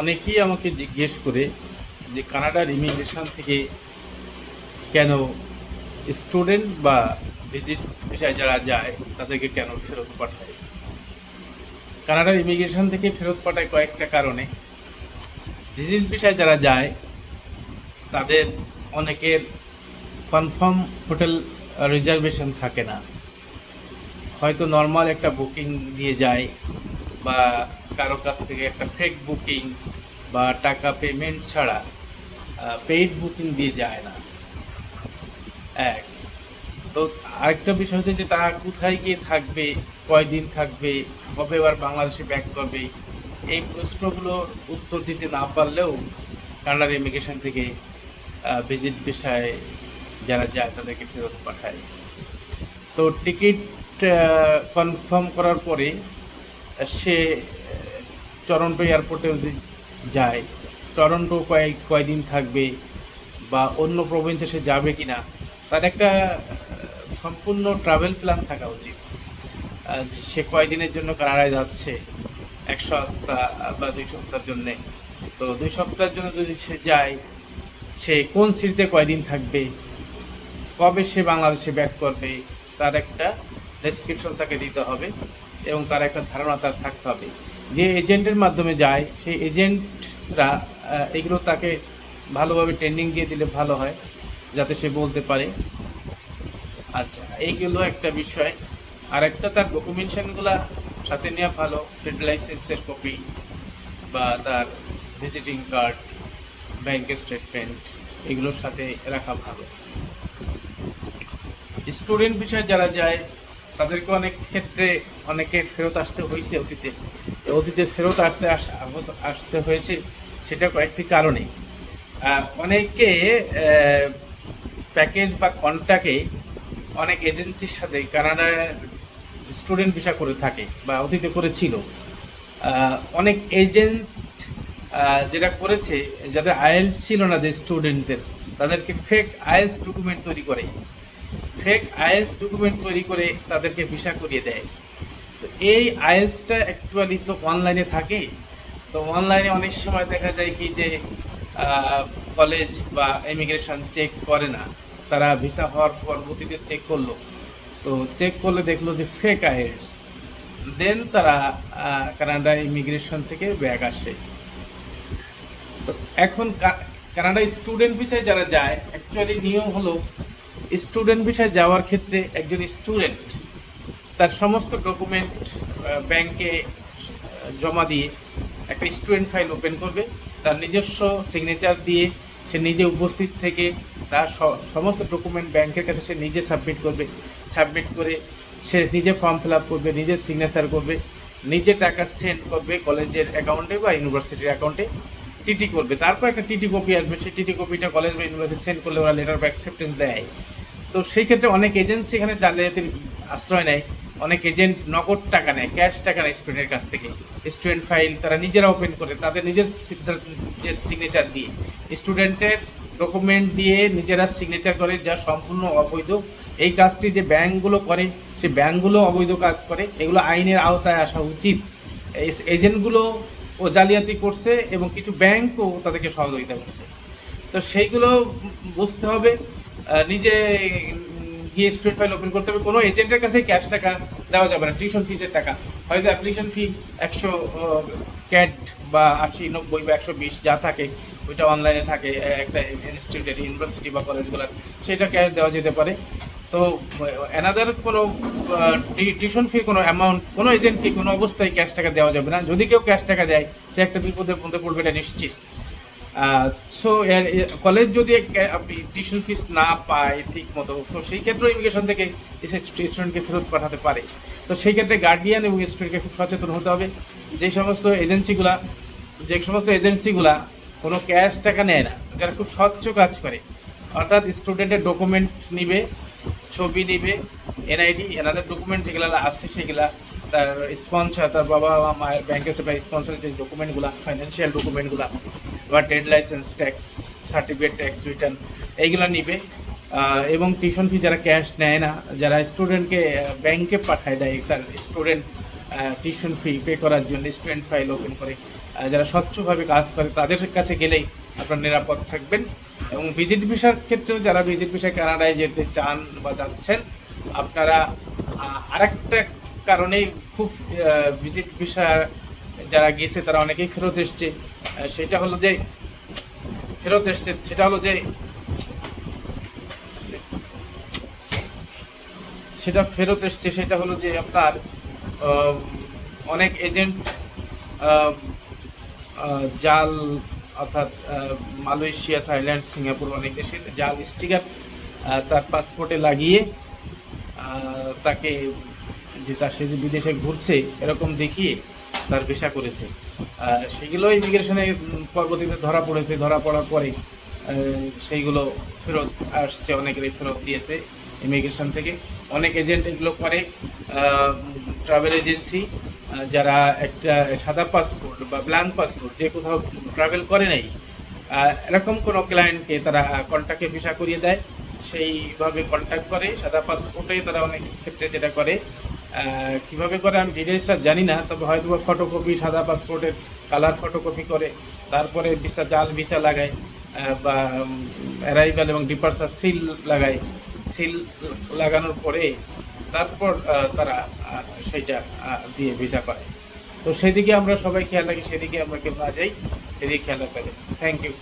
অনেকেই আমাকে জিজ্ঞেস করে যে কানাডার ইমিগ্রেশন থেকে কেন স্টুডেন্ট বা ভিজিট ভিসায় যারা যায়, তাদেরকে কেন ফেরত পাঠায়? কানাডার ইমিগ্রেশন থেকে ফেরত পাঠায় কয়েকটা কারণে। ভিজিট ভিসায় যারা যায়, তাদের অনেকের কনফার্ম হোটেল রিজার্ভেশন থাকে না। হয়তো নর্মাল একটা বুকিং দিয়ে যায় বা কারও কাছ থেকে একটা ফেক বুকিং বা টাকা পেমেন্ট ছাড়া পেইড বুকিং দিয়ে যায় না। এক। তো আরেকটা বিষয় হচ্ছে যে তারা কোথায় গিয়ে থাকবে, কয়দিন থাকবে, কবে আবার বাংলাদেশে ব্যাক করবে, এই প্রশ্নগুলোর উত্তর দিতে না পারলেও কানাডার ইমিগ্রেশন থেকে ভিজিট বিষয়ে যারা যায় তাদেরকে ফেরত পাঠায়। তো টিকিট কনফার্ম করার পরে সে টরন্টো এয়ারপোর্টে যদি যায়, টরন্টো কয়েক, কয়দিন থাকবে বা অন্য প্রভিন্সে সে যাবে কি না তার একটা সম্পূর্ণ ট্রাভেল প্ল্যান থাকা উচিত। সে কয়দিনের জন্য কানাডায় যাচ্ছে? এক সপ্তাহ বা দুই সপ্তাহের জন্যে। তো দুই সপ্তাহের জন্য যদি সে যায়, সে কোন সিটিতে কয়দিন থাকবে? কবে সে বাংলাদেশে ব্যাক করবে? তার একটা ডেসক্রিপশন তাকে দিতে হবে এবং তার একটা ধারণা তার থাকতে হবে। যে এজেন্টের মাধ্যমে যায়, সেই এজেন্টরা এগুলো তাকে ভালোভাবে ট্রেনিং দিয়ে দিলে ভালো হয়, যাতে সে বলতে পারে। আচ্ছা এইগুলো একটা বিষয়। আর একটা তার ডকুমেন্টেশনগুলো সাথে নেওয়া ভালো ট্রেড লাইসেন্সের কপি বা তার ভিজিটিং কার্ড ব্যাংকের স্টেটমেন্ট এগুলোর সাথে রাখা ভালো। স্টুডেন্ট বিষয়ে যারা যায় তাদেরকে অনেক ক্ষেত্রে অনেকে ফেরত আসতে হয়েছে অতীতে। অতীতে ফেরত আসতে আসতে হয়েছে সেটা কয়েকটি কারণে। অনেকে প্যাকেজ বা কন্ট্যাক্টে অনেক এজেন্সির সাথে কানাডায় স্টুডেন্ট ভিসা করে থাকে বা অতীতে করেছিল। অনেক এজেন্ট যেটা করেছে, যাদের আয়েলস ছিল না যে স্টুডেন্টদের তাদেরকে ফেক আয়েলস ডকুমেন্ট তৈরি করে। ফেক আইএলস ডকুমেন্ট তৈরি করে তাদেরকে ভিসা করিয়ে দেয়। তো এই আইএলসটা অ্যাকচুয়ালি তো অনলাইনে থাকে। তো অনলাইনে অনেক সময় দেখা যায় কি যে কলেজ বা ইমিগ্রেশন চেক করে না। তারা ভিসা হওয়ার পরবর্তীতে চেক করল। তো চেক করলে দেখল যে ফেক আইএলস দেন তারা কানাডা ইমিগ্রেশন থেকে ব্যাগ আসে। তো এখন কানাডা স্টুডেন্ট ভিসায় যারা যায় অ্যাকচুয়ালি নিয়ম হলো স্টুডেন্ট ভিসায় যাওয়ার ক্ষেত্রে একজন স্টুডেন্ট তার সমস্ত ডকুমেন্ট ব্যাংকে জমা দিয়ে একটা স্টুডেন্ট ফাইল ওপেন করবে। তার নিজস্ব সিগনেচার দিয়ে সে নিজে উপস্থিত থেকে তার সমস্ত ডকুমেন্ট ব্যাংকের কাছে সে নিজে সাবমিট করবে। সাবমিট করে সে নিজে ফর্ম ফিল আপ করবে, নিজে সিগনেচার করবে, নিজে টাকা সেন্ড করবে কলেজের অ্যাকাউন্টে বা ইউনিভার্সিটির অ্যাকাউন্টে টিটি করবে। তারপর একটা টিটি কপি আসবে। সেই টিটি কপিটা কলেজ বা ইউনিভার্সিটি সেন্ড করলে ওরা লেটার অফ অ্যাকসেপ্টেন্স দেয়। তো সেই ক্ষেত্রে অনেক এজেন্সি এখানে জালিয়াতির আশ্রয় নেয়, অনেক এজেন্ট নগদ টাকা নেয় ক্যাশ টাকা নেয় স্টুডেন্টের কাছ থেকে। স্টুডেন্ট ফাইল তারা নিজেরা ওপেন করে, তাদের নিজের সিগনেচার দিয়ে। স্টুডেন্টের ডকুমেন্ট দিয়ে নিজেরা সিগনেচার করে, যা সম্পূর্ণ অবৈধ। এই কাজটি যে ব্যাংকগুলো করে সে ব্যাংকগুলো অবৈধ কাজ করে, এগুলো আইনের আওতায় আসা উচিত। এজেন্টগুলো ও জালিয়াতি করছে এবং কিছু ব্যাংকও তাদেরকে সহযোগিতা করছে। তো সেইগুলো বুঝতে হবে। নিজে গিয়ে স্টুডেন্ট ফাইল ওপেন করতে হবে। কোনো এজেন্টের কাছে ক্যাশ টাকা দেওয়া যাবে না টিউশন ফিসের টাকা। হয়তো অ্যাপ্লিকেশন ফি একশো ক্যাট বা আশি, নব্বই বা একশো বিশ যা থাকে, ওইটা অনলাইনে থাকে, একটা ইনস্টিটিউটের ইউনিভার্সিটি বা কলেজগুলোর সেটা ক্যাশ দেওয়া যেতে পারে। তো অ্যানাদার কোনো টিউশন ফি কোনো অ্যামাউন্ট কোনো এজেন্টকে কোনো অবস্থায় ক্যাশ টাকা দেওয়া যাবে না। যদি কেউ ক্যাশ টাকা দেয়, সে একটা বিপদের মধ্যে পড়বে, এটা নিশ্চিত। সো কলেজ যদি টিউশন ফিস না পায় ঠিক মতো তো সেই ক্ষেত্রে ইমিগ্রেশন থেকে এসে স্টুডেন্টকে ফেরত পাঠাতে পারে। তো সেই ক্ষেত্রে গার্ডিয়ান এবং স্টুডেন্টকে খুব সচেতন হতে হবে। যে সমস্ত এজেন্সিগুলা যে সমস্ত এজেন্সিগুলা কোনো ক্যাশ টাকা নেয় না, যারা খুব স্বচ্ছ কাজ করে, অর্থাৎ স্টুডেন্টের ডকুমেন্ট নিবে, ছবি নিবে এনআইডি এনাদের ডকুমেন্ট যেগুলো আছে সেগুলা তার স্পন্সর তার বাবা মায়ের ব্যাংকের স্পন্সরের যে ডকুমেন্টগুলো ফাইন্যান্সিয়াল ডকুমেন্টগুলো বা trade licence tax certificate tax return এইগুলো নিবে। এবং টিউশন ফি যারা ক্যাশ নেয় না, যারা স্টুডেন্টকে ব্যাংকে পাঠায় দেয়, তার স্টুডেন্ট টিউশন ফি পে করার জন্য স্টুডেন্ট ফাইল ওপেন করে। যারা স্বচ্ছভাবে কাজ করে, তাদের কাছে গেলেই আপনার নিরাপদ থাকবেন। এবং ভিজিট ভিসার ক্ষেত্রেও যারা ভিজিট ভিসা কানাডায় যেতে চান বা যাচ্ছেন, আপনারা আরেকটা কারণে খুব ভিজিট ভিসা যারা গেছে, তারা অনেকেই ফেরত এসছে। সেটা হলো যে, ফেরত এসছে, সেটা হলো যে, সেটা ফেরত এসছে, সেটা হলো যে আপনার অনেক এজেন্ট জাল, অর্থাৎ মালয়েশিয়া, থাইল্যান্ড, সিঙ্গাপুর অনেক দেশে জাল, স্টিকার তার পাসপোর্টে লাগিয়ে তাকে যে তার সে যে বিদেশে ঘুরছে, এরকম দেখিয়ে তার ভিসা করেছে। সেগুলো ইমিগ্রেশনে পরবর্তীতে ধরা পড়েছে। ধরা পড়ার পরে সেইগুলো ফেরত আসছে অনেকেরই ফেরত দিয়েছে ইমিগ্রেশন থেকে। অনেক এজেন্ট এগুলো করে ট্রাভেল এজেন্সি যারা একটা সাদা পাসপোর্ট বা ব্ল্যাঙ্ক পাসপোর্ট যে কোথাও ট্রাভেল করে নাই এরকম কোনো ক্লায়েন্টকে তারা কন্ট্যাক্টে ভিসা করিয়ে দেয়। সেইভাবে কন্ট্যাক্ট করে, সাদা পাসপোর্টে তারা অনেক ক্ষেত্রে যেটা করে কীভাবে করে আমি ডিটেলসটা জানি না তবে হয়তো ফটোকপি সাদা পাসপোর্টের কালার ফটোকপি করে তারপরে ভিসা জাল ভিসা লাগায় বা অ্যারাইভাল এবং ডিপার্সার সিল লাগায় সিল লাগানোর পরে তারপর তারা সেইটা দিয়ে ভিসা পায়। তো সেদিকে আমরা সবাই খেয়াল রাখি, সেদিকে আমরা কেউ না যাই, সেদিকে খেয়াল রাখতে থ্যাংক ইউ